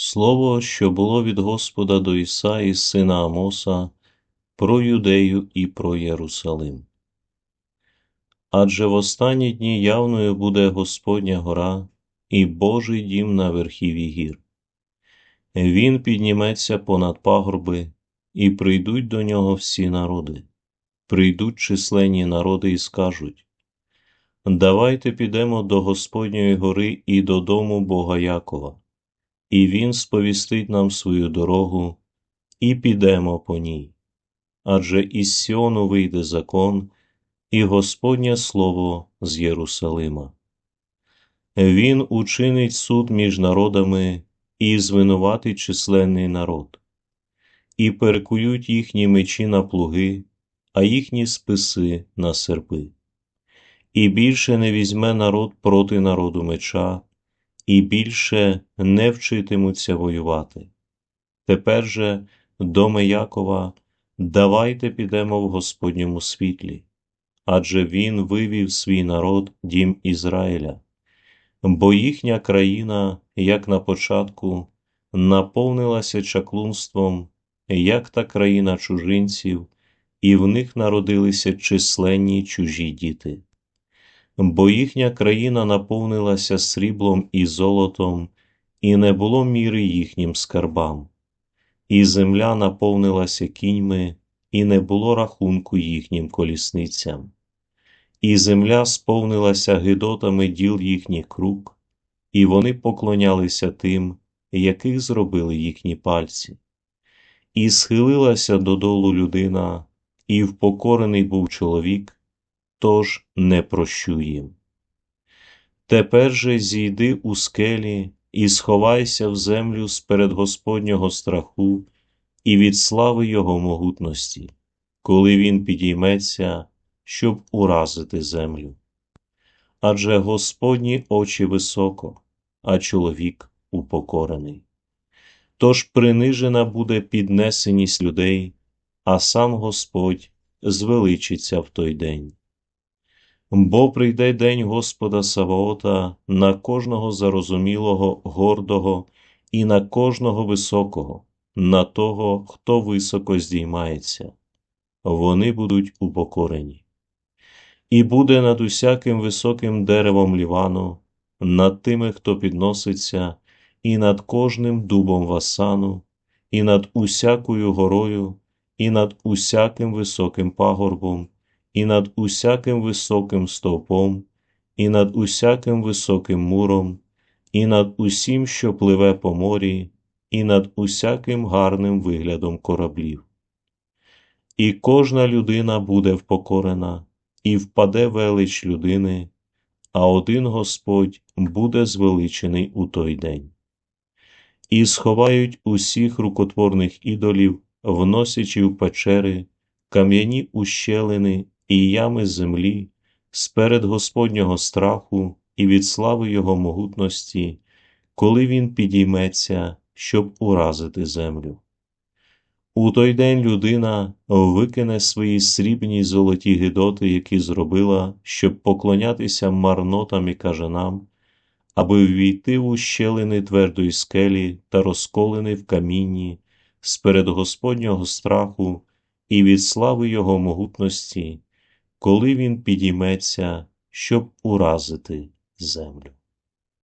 Слово, що було від Господа до Ісаї, сина Амоса, про Юдею і про Єрусалим. Адже в останні дні явною буде Господня гора і Божий дім на верхіві гір. Він підніметься понад пагорби, і прийдуть до нього всі народи, прийдуть численні народи і скажуть Давайте підемо до Господньої гори і додому Бога Якова, і Він сповістить нам свою дорогу, і підемо по ній. Адже із Сіону вийде закон, і Господнє Слово з Єрусалима. Він учинить суд між народами і звинуватить численний народ, і перекують їхні мечі на плуги, а їхні списи на серпи. І більше не візьме народ проти народу меча, і більше не вчитимуться воювати. Тепер же, доме Якова, давайте підемо в Господньому світлі, адже Він вивів свій народ, дім Ізраїля, бо їхня країна, як на початку, наповнилася чаклунством, як та країна чужинців, і в них народилися численні чужі діти бо їхня країна наповнилася сріблом і золотом, і не було міри їхнім скарбам, і земля наповнилася кіньми, і не було рахунку їхнім колісницям, і земля сповнилася гидотами діл їхніх рук, і вони поклонялися тим, яких зробили їхні пальці. І схилилася додолу людина, і впокорений був чоловік, тож не прощу їм. Тепер же зійди у скелі і сховайся в землю сперед Господнього страху і від слави Його могутності, коли Він підійметься, щоб уразити землю. Адже Господні очі високо, а чоловік упокорений. Тож принижена буде піднесеність людей, а сам Господь звеличиться в той день. Бо прийде день Господа Саваота на кожного зарозумілого, гордого і на кожного високого, на того, хто високо здіймається, вони будуть упокорені. І буде над усяким високим деревом лівану, над тими, хто підноситься, і над кожним дубом васану, і над усякою горою, і над усяким високим пагорбом і над усяким високим стовпом, і над усяким високим муром, і над усім, що пливе по морі, і над усяким гарним виглядом кораблів. І кожна людина буде впокорена, і впаде велич людини, а один Господь буде звеличений у той день. І сховають усіх рукотворних ідолів, вносячи в печери, кам'яні ущелини і ями землі, сперед Господнього страху і від слави Його могутності, коли Він підійметься, щоб уразити землю. У той день людина викине свої срібні й золоті гидоти, які зробила, щоб поклонятися марнотам і кажанам, аби ввійти в ущелини твердої скелі та розколини в камінні, сперед Господнього страху і від слави Його могутності, коли він підійметься, щоб уразити землю.